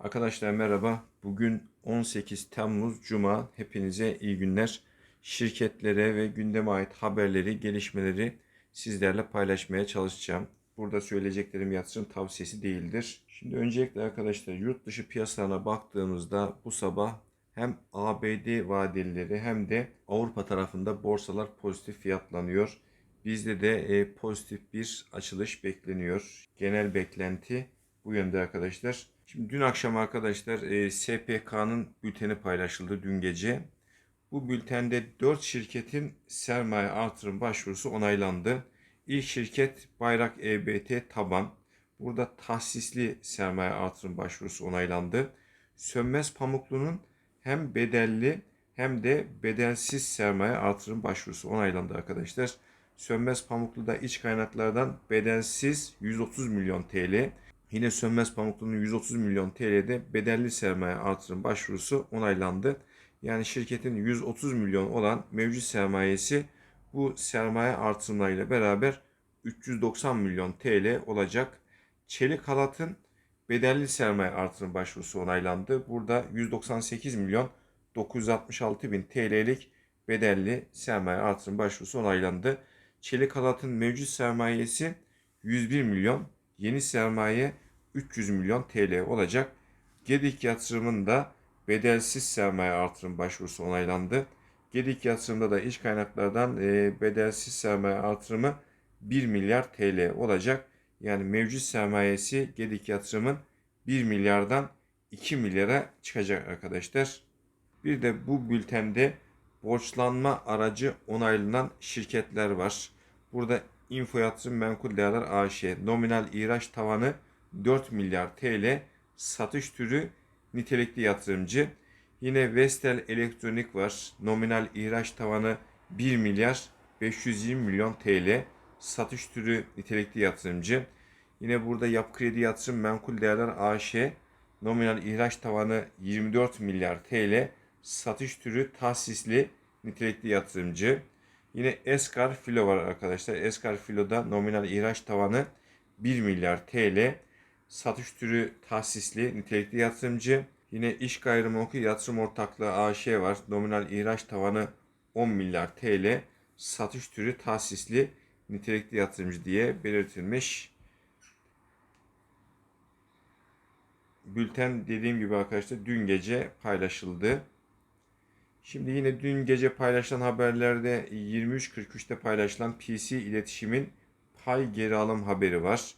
Arkadaşlar merhaba. Bugün 18 Temmuz Cuma. Hepinize iyi günler. Şirketlere ve gündeme ait haberleri, gelişmeleri sizlerle paylaşmaya çalışacağım. Burada söyleyeceklerim yatırım tavsiyesi değildir. Şimdi öncelikle arkadaşlar yurt dışı piyasalarına baktığımızda bu sabah hem ABD vadelileri hem de Avrupa tarafında borsalar pozitif fiyatlanıyor. Bizde de e, pozitif bir açılış bekleniyor. Genel beklenti bu yönde arkadaşlar. Şimdi dün akşam arkadaşlar e, SPK'nın bülteni paylaşıldı dün gece. Bu bültende 4 şirketin sermaye artırım başvurusu onaylandı. İlk şirket Bayrak EBT Taban. Burada tahsisli sermaye artırım başvurusu onaylandı. Sönmez Pamuklu'nun hem bedelli hem de bedelsiz sermaye artırım başvurusu onaylandı arkadaşlar. Sönmez Pamuklu'da iç kaynaklardan bedelsiz 130 milyon TL, Yine Sönmez Pamuklu'nun 130 milyon TL'de bedelli sermaye artırım başvurusu onaylandı. Yani şirketin 130 milyon olan mevcut sermayesi bu sermaye artırımlarıyla beraber 390 milyon TL olacak. Çelik Halat'ın bedelli sermaye artırım başvurusu onaylandı. Burada 198 milyon 966 bin TL'lik bedelli sermaye artırım başvurusu onaylandı. Çelik Halat'ın mevcut sermayesi 101 milyon yeni sermaye 300 milyon TL olacak. Gedik yatırımın da bedelsiz sermaye artırım başvurusu onaylandı. Gedik yatırımda da iç kaynaklardan e, bedelsiz sermaye artırımı 1 milyar TL olacak. Yani mevcut sermayesi Gedik yatırımın 1 milyardan 2 milyara çıkacak arkadaşlar. Bir de bu bültende borçlanma aracı onaylanan şirketler var. Burada Info Yatırım Menkul Değerler AŞ nominal ihraç tavanı 4 milyar TL satış türü nitelikli yatırımcı. Yine Vestel Elektronik var. Nominal ihraç tavanı 1 milyar 520 milyon TL satış türü nitelikli yatırımcı. Yine burada Yap Kredi Yatırım Menkul Değerler AŞ nominal ihraç tavanı 24 milyar TL satış türü tahsisli nitelikli yatırımcı. Yine Eskar Filo var arkadaşlar. Eskar Filo'da nominal ihraç tavanı 1 milyar TL. Satış türü tahsisli nitelikli yatırımcı. Yine iş gayrimenkul yatırım ortaklığı AŞ var. Nominal ihraç tavanı 10 milyar TL. Satış türü tahsisli nitelikli yatırımcı diye belirtilmiş. Bülten dediğim gibi arkadaşlar dün gece paylaşıldı. Şimdi yine dün gece paylaşılan haberlerde 23.43'te paylaşılan PC iletişimin pay geri alım haberi var.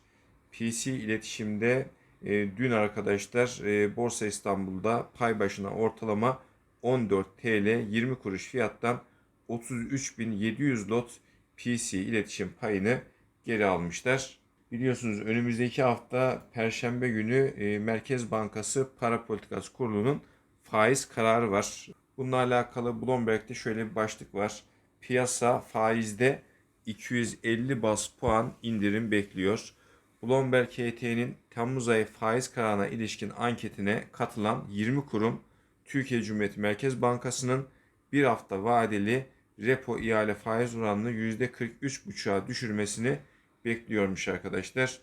PC iletişimde e, dün arkadaşlar e, Borsa İstanbul'da pay başına ortalama 14 TL 20 kuruş fiyattan 33.700 lot PC iletişim payını geri almışlar. Biliyorsunuz önümüzdeki hafta Perşembe günü e, Merkez Bankası Para Politikası Kurulu'nun faiz kararı var. Bununla alakalı Bloomberg'de şöyle bir başlık var. Piyasa faizde 250 bas puan indirim bekliyor. Bloomberg HT'nin Temmuz ayı faiz kararına ilişkin anketine katılan 20 kurum Türkiye Cumhuriyeti Merkez Bankası'nın bir hafta vadeli repo ihale faiz oranını %43,5'a düşürmesini bekliyormuş arkadaşlar.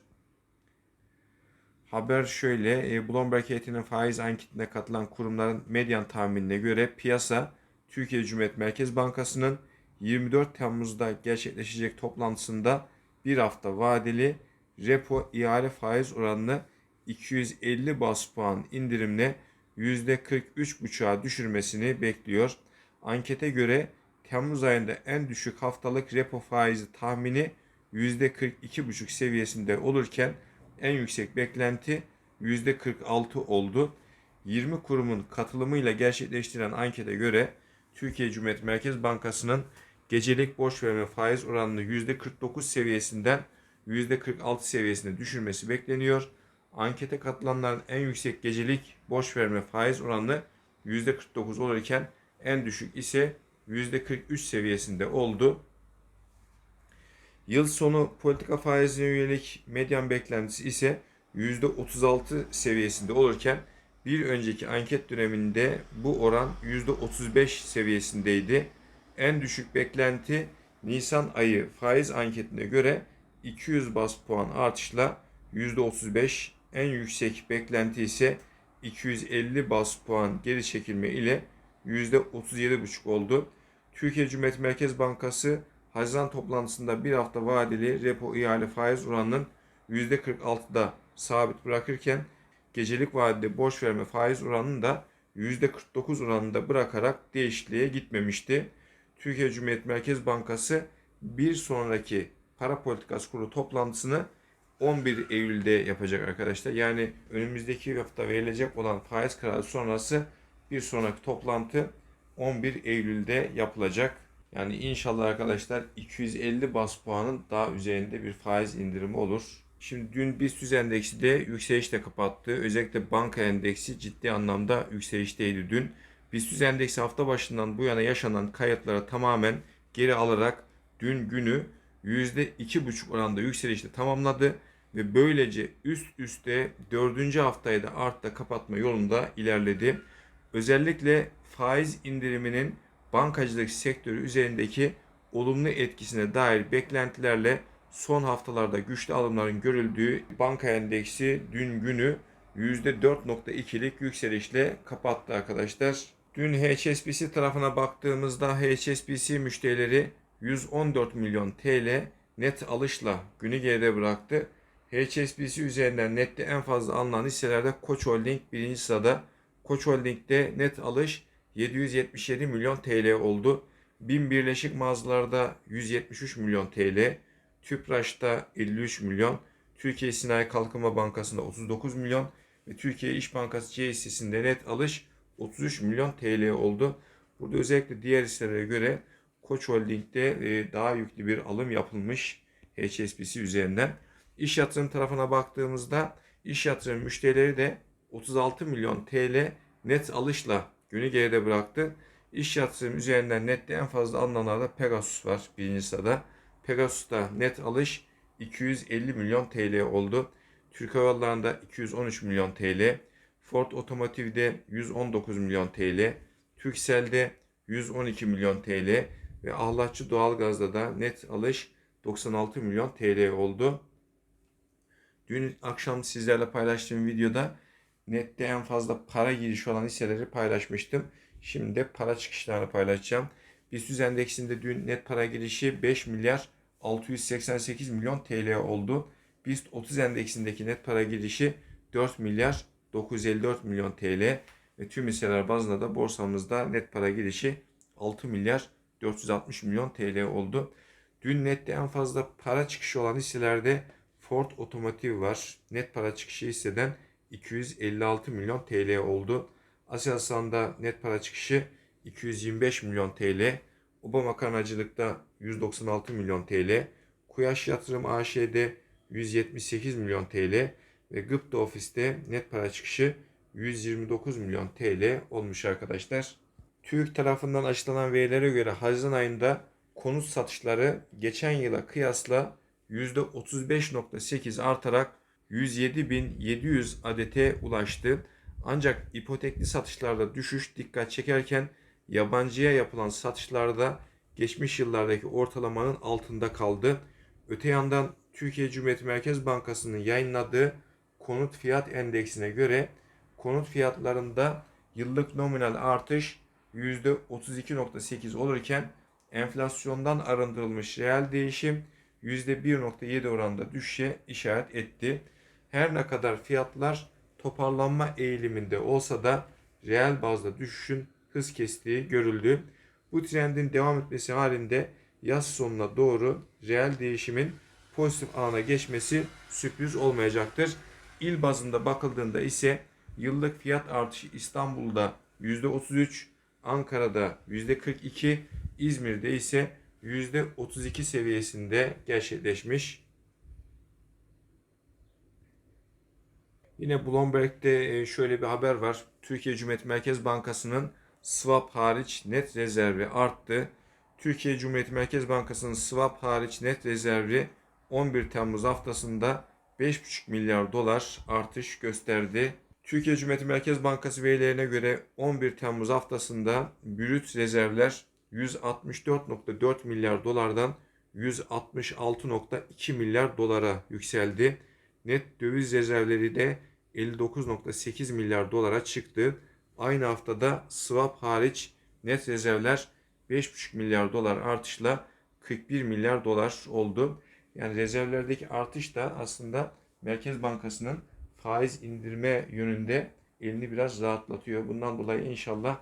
Haber şöyle, e, Bloomberg heyetinin faiz anketine katılan kurumların medyan tahminine göre piyasa Türkiye Cumhuriyet Merkez Bankası'nın 24 Temmuz'da gerçekleşecek toplantısında bir hafta vadeli repo ihale faiz oranını 250 bas puan indirimle %43,5'a düşürmesini bekliyor. Ankete göre Temmuz ayında en düşük haftalık repo faizi tahmini %42,5 seviyesinde olurken en yüksek beklenti %46 oldu. 20 kurumun katılımıyla gerçekleştirilen ankete göre Türkiye Cumhuriyet Merkez Bankası'nın gecelik borç verme faiz oranını %49 seviyesinden %46 seviyesine düşürmesi bekleniyor. Ankete katılanların en yüksek gecelik borç verme faiz oranı %49 olurken en düşük ise %43 seviyesinde oldu. Yıl sonu politika faizine yönelik medyan beklentisi ise %36 seviyesinde olurken bir önceki anket döneminde bu oran %35 seviyesindeydi. En düşük beklenti Nisan ayı faiz anketine göre 200 bas puan artışla %35, en yüksek beklenti ise 250 bas puan geri çekilme ile %37,5 oldu. Türkiye Cumhuriyet Merkez Bankası Haziran toplantısında bir hafta vadeli repo ihale faiz oranının %46'da sabit bırakırken gecelik vadede borç verme faiz oranını da %49 oranında bırakarak değişikliğe gitmemişti. Türkiye Cumhuriyet Merkez Bankası bir sonraki para politikası kurulu toplantısını 11 Eylül'de yapacak arkadaşlar. Yani önümüzdeki hafta verilecek olan faiz kararı sonrası bir sonraki toplantı 11 Eylül'de yapılacak. Yani inşallah arkadaşlar 250 bas puanın daha üzerinde bir faiz indirimi olur. Şimdi dün BIST endeksi de yükselişle kapattı. Özellikle banka endeksi ciddi anlamda yükselişteydi dün. BIST endeksi hafta başından bu yana yaşanan kayıpları tamamen geri alarak dün günü %2,5 oranda yükselişle tamamladı ve böylece üst üste 4. haftayı da artta kapatma yolunda ilerledi. Özellikle faiz indiriminin bankacılık sektörü üzerindeki olumlu etkisine dair beklentilerle son haftalarda güçlü alımların görüldüğü banka endeksi dün günü %4.2'lik yükselişle kapattı arkadaşlar. Dün HSBC tarafına baktığımızda HSBC müşterileri 114 milyon TL net alışla günü geride bıraktı. HSBC üzerinden nette en fazla alınan hisselerde Koç Holding birinci sırada. Koç Holding'de net alış 777 milyon TL oldu. BİM Birleşik Mağazalar'da 173 milyon TL, Tüpraş'ta 53 milyon, Türkiye Sinayi Kalkınma Bankası'nda 39 milyon ve Türkiye İş Bankası C hissesinde net alış 33 milyon TL oldu. Burada özellikle diğer hisselere göre Koç Holding'de e, daha yüklü bir alım yapılmış HSBC üzerinden. İş yatırım tarafına baktığımızda iş yatırım müşterileri de 36 milyon TL net alışla günü geride bıraktı. İş yatırım üzerinden nette en fazla alınanlarda Pegasus var birinci sırada. Pegasus'ta net alış 250 milyon TL oldu. Türk Hava Yolları'nda 213 milyon TL. Ford Otomotiv'de 119 milyon TL. Turkcell'de 112 milyon TL ve Ahlatçı Doğalgaz'da da net alış 96 milyon TL oldu. Dün akşam sizlerle paylaştığım videoda nette en fazla para girişi olan hisseleri paylaşmıştım. Şimdi de para çıkışlarını paylaşacağım. BIST endeksinde dün net para girişi 5 milyar 688 milyon TL oldu. BIST 30 endeksindeki net para girişi 4 milyar 954 milyon TL ve tüm hisseler bazında da borsamızda net para girişi 6 milyar 460 milyon TL oldu. Dün nette en fazla para çıkışı olan hisselerde Ford Otomotiv var. Net para çıkışı hisseden 256 milyon TL oldu. Aselsan'da net para çıkışı 225 milyon TL. Obama Karnacılık'ta 196 milyon TL. Kuyaş Yatırım AŞ'de 178 milyon TL ve Gıpta Ofis'te net para çıkışı 129 milyon TL olmuş arkadaşlar. TÜİK tarafından açıklanan verilere göre Haziran ayında konut satışları geçen yıla kıyasla %35.8 artarak 107.700 adete ulaştı. Ancak ipotekli satışlarda düşüş dikkat çekerken yabancıya yapılan satışlarda geçmiş yıllardaki ortalamanın altında kaldı. Öte yandan Türkiye Cumhuriyet Merkez Bankası'nın yayınladığı konut fiyat endeksine göre konut fiyatlarında yıllık nominal artış %32.8 olurken enflasyondan arındırılmış reel değişim %1.7 oranında düşüşe işaret etti. Her ne kadar fiyatlar toparlanma eğiliminde olsa da reel bazda düşüşün hız kestiği görüldü. Bu trendin devam etmesi halinde yaz sonuna doğru reel değişimin pozitif alana geçmesi sürpriz olmayacaktır. İl bazında bakıldığında ise yıllık fiyat artışı İstanbul'da %33, Ankara'da %42, İzmir'de ise %32 seviyesinde gerçekleşmiş. Yine Bloomberg'de e, şöyle bir haber var. Türkiye Cumhuriyet Merkez Bankası'nın swap hariç net rezervi arttı. Türkiye Cumhuriyet Merkez Bankası'nın swap hariç net rezervi 11 Temmuz haftasında 5,5 milyar dolar artış gösterdi. Türkiye Cumhuriyet Merkez Bankası verilerine göre 11 Temmuz haftasında brüt rezervler 164.4 milyar dolardan 166.2 milyar dolara yükseldi. Net döviz rezervleri de 59.8 milyar dolara çıktı. Aynı haftada swap hariç net rezervler 5,5 milyar dolar artışla 41 milyar dolar oldu. Yani rezervlerdeki artış da aslında Merkez Bankası'nın faiz indirme yönünde elini biraz rahatlatıyor. Bundan dolayı inşallah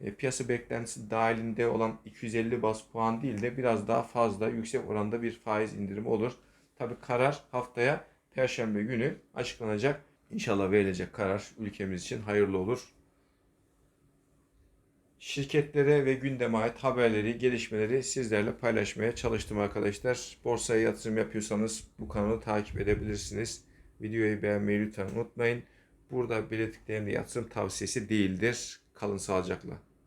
e, piyasa beklentisi dahilinde olan 250 bas puan değil de biraz daha fazla yüksek oranda bir faiz indirimi olur. Tabi karar haftaya Perşembe günü açıklanacak. İnşallah verilecek karar ülkemiz için hayırlı olur. Şirketlere ve gündeme ait haberleri, gelişmeleri sizlerle paylaşmaya çalıştım arkadaşlar. Borsaya yatırım yapıyorsanız bu kanalı takip edebilirsiniz. Videoyu beğenmeyi lütfen unutmayın. Burada belirttiklerimde yatırım tavsiyesi değildir. Kalın sağlıcakla.